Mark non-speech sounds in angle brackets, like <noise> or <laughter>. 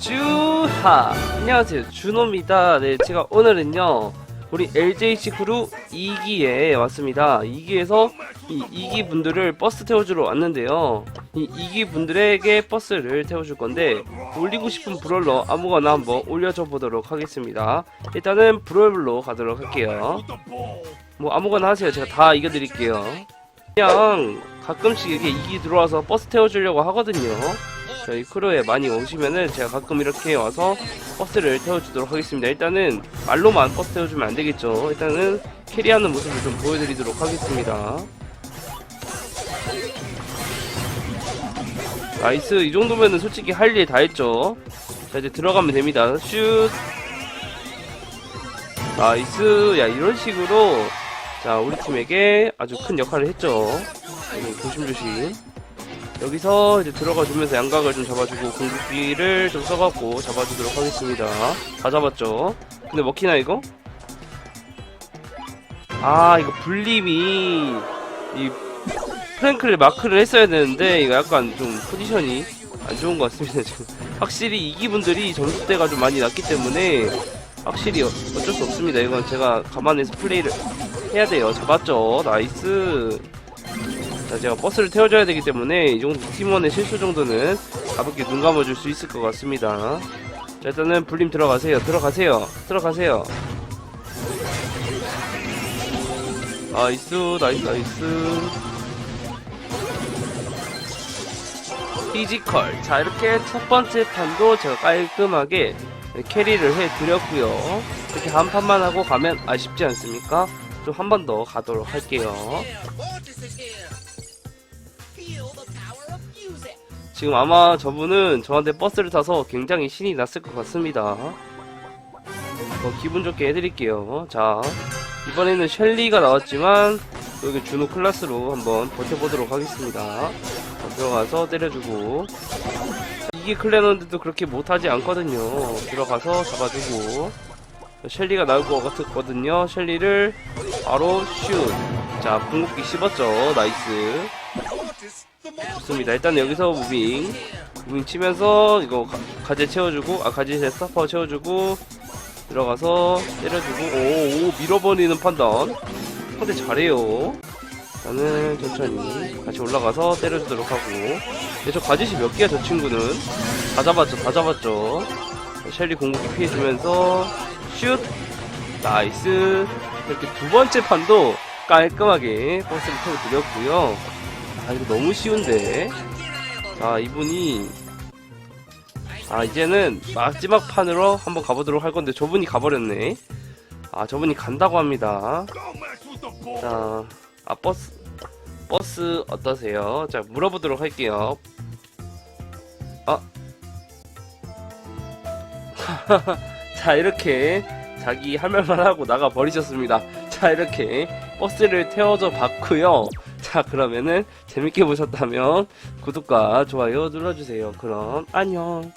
주하. 안녕하세요. 준호입니다. 네 제가 오늘은요 우리 LJC 크루 2기에 왔습니다. 2기에서 이 2기 분들을 버스 태워주러 왔는데요. 이 2기 분들에게 버스를 태워줄 건데 올리고 싶은 브롤러 아무거나 한번 올려줘 보도록 하겠습니다. 일단은 브롤로 가도록 할게요. 뭐 아무거나 하세요. 제가 다 이겨드릴게요. 그냥 가끔씩 이렇게 2기 들어와서 버스 태워주려고 하거든요 저희 크루에 많이 오시면은 제가 가끔 이렇게 와서 버스를 태워주도록 하겠습니다. 일단은 말로만 버스 태워주면 안 되겠죠. 일단은 캐리하는 모습을 좀 보여드리도록 하겠습니다. 나이스 이 정도면은 솔직히 할 일 다 했죠. 자 이제 들어가면 됩니다. 슛 나이스 야 이런 식으로 자 우리 팀에게 아주 큰 역할을 했죠. 여기 조심조심. 여기서 이제 들어가 주면서 양각을 좀 잡아주고 궁극기를 좀 써갖고 잡아주도록 하겠습니다. 다 잡았죠? 근데 먹히나 이거? 아 이거 불림이 이 프랭크를 마크를 했어야 되는데 이거 약간 좀 포지션이 안 좋은 것 같습니다 지금 확실히 이 기분들이 점수대가 좀 많이 낮기 때문에 확실히 어- 어쩔 수 없습니다 이건 제가 감안해서 플레이를 해야 돼요 잡았죠 나이스 자, 제가 버스를 태워줘야 되기 때문에 이 정도 팀원의 실수 정도는 가볍게 눈 감아줄 수 있을 것 같습니다. 자, 일단은 불림 들어가세요. 들어가세요. 들어가세요. 나이스, 나이스, 나이스. 피지컬. 자, 이렇게 첫 번째 판도 제가 깔끔하게 캐리를 해드렸고요. 이렇게 한 판만 하고 가면 아쉽지 않습니까? 좀 한 번 더 가도록 할게요. 지금 아마 저분은 저한테 버스를 타서 굉장히 신이 났을 것 같습니다. 어, 기분 좋게 해드릴게요. 자, 이번에는 셸리가 나왔지만, 여기 준호 클라스로 한번 버텨보도록 하겠습니다. 자, 들어가서 때려주고. 이게 클레넌드도 그렇게 못하지 않거든요. 들어가서 잡아주고. 셸리가 나올 것 같았거든요. 셸리를 바로 슛. 자, 궁극기 씹었죠. 나이스. 좋습니다. 일단 여기서 무빙. 무빙 치면서 이거 가, 가재 채워주고 아 가재 스타퍼 채워주고 들어가서 때려주고. 오, 오 밀어버리는 판단. 상대 잘해요. 저는 천천히 같이 올라가서 때려주도록 하고. 근데 저 가짓이 몇 개야 저 친구는? 다 잡았죠 다 잡았죠. 셸리 공격기 피해주면서 슛. 나이스. 이렇게 두 번째 판도 깔끔하게 버스를 태워 드렸고요 아 이거 너무 쉬운데. 자 이분이 아 이제는 마지막 판으로 한번 가보도록 할 건데 저분이 가버렸네. 아 저분이 간다고 합니다. 자 아 버스 버스 어떠세요? 자 물어보도록 할게요. 아 <laughs> 자 이렇게 자기 할 말만 하고 나가 버리셨습니다. 자 이렇게 버스를 태워줘 봤고요 자 그러면은 재밌게 보셨다면 구독과 좋아요 눌러주세요. 그럼 안녕